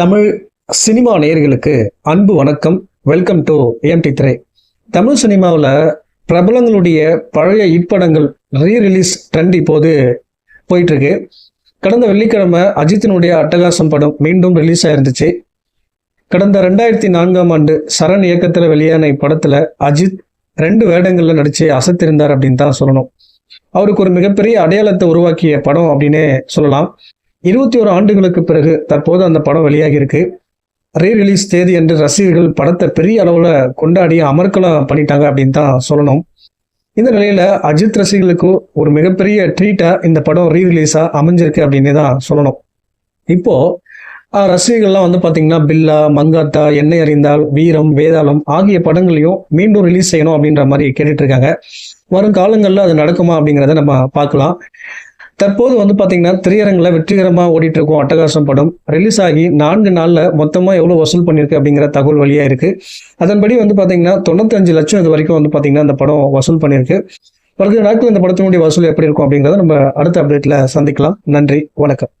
Tamil cinema நேயர்களுக்கு அன்பு வணக்கம். வெல்கம் டு ஏஎம்டி திரை தமிழ் சினிமாவில் பிரபலங்களுடைய பழைய இப்படங்கள் ரீ ரிலீஸ் ட்ரெண்ட் இப்போது போயிட்டு இருக்கு கடந்த வெள்ளிக்கிழமை அஜித்தினுடைய அட்டகாசம் படம் மீண்டும் ரிலீஸ் ஆயிருந்துச்சு. கடந்த ரெண்டாயிரத்தி நான்காம் ஆண்டு சரண் இயக்கத்தில் வெளியான இப்படத்தில் அஜித் ரெண்டு வேடங்களில் நடித்து அசத்திருந்தார் அப்படின்னு தான் சொல்லணும். அவருக்கு ஒரு மிகப்பெரிய அடையாளத்தை உருவாக்கிய படம் அப்படின்னே சொல்லலாம். இருபத்தி ஒரு ஆண்டுகளுக்கு பிறகு தற்போது அந்த படம் வெளியாகி இருக்கு ரீ ரிலீஸ் தேதி என்று ரசிகர்கள் படத்தை பெரிய அளவில் கொண்டாடி அமர்க்கலாம் பண்ணிட்டாங்க அப்படின்னு தான் சொல்லணும். இந்த நிலையில அஜித் ரசிகர்களுக்கு ஒரு மிகப்பெரிய ட்ரீட்டா இந்த படம் ரீ ரிலீஸா அமைஞ்சிருக்கு அப்படின்னு தான் சொல்லணும். இப்போ ரசிகர்கள்லாம் வந்து பார்த்தீங்கன்னா பில்லா மங்காத்தா எண்ணெய் அறிந்தால் வீரம் வேதாளம் ஆகிய படங்களையும் மீண்டும் ரிலீஸ் செய்யணும் அப்படின்ற மாதிரி கேட்டுட்டு இருக்காங்க. வரும் காலங்களில் அது நடக்குமா அப்படிங்கிறத நம்ம பார்க்கலாம். தற்போது வந்து பார்த்தீங்கன்னா திரையரங்கில் வெற்றிகரமாக ஓடிட்டு இருக்கும் அட்டகாசம் படம். ரிலீஸ் ஆகி நான்கு நாளில் மொத்தமாக எவ்வளோ வசூல் பண்ணியிருக்கு அப்படிங்கிற தகவல் வழியாக இருக்கு. அதன்படி வந்து பார்த்தீங்கன்னா தொண்ணூத்தஞ்சு லட்சம் இது வரைக்கும் வந்து பார்த்தீங்கன்னா அந்த படம் வசூல் பண்ணியிருக்கு. வருகிற நாட்கள் இந்த படத்தினுடைய வசூல் எப்படி இருக்கும் அப்படிங்கிறத நம்ம அடுத்த அப்டேட்டில் சந்திக்கலாம். நன்றி வணக்கம்.